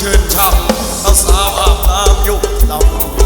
ชิญนช่ำเอาสาวอาบน้ำยุบลำ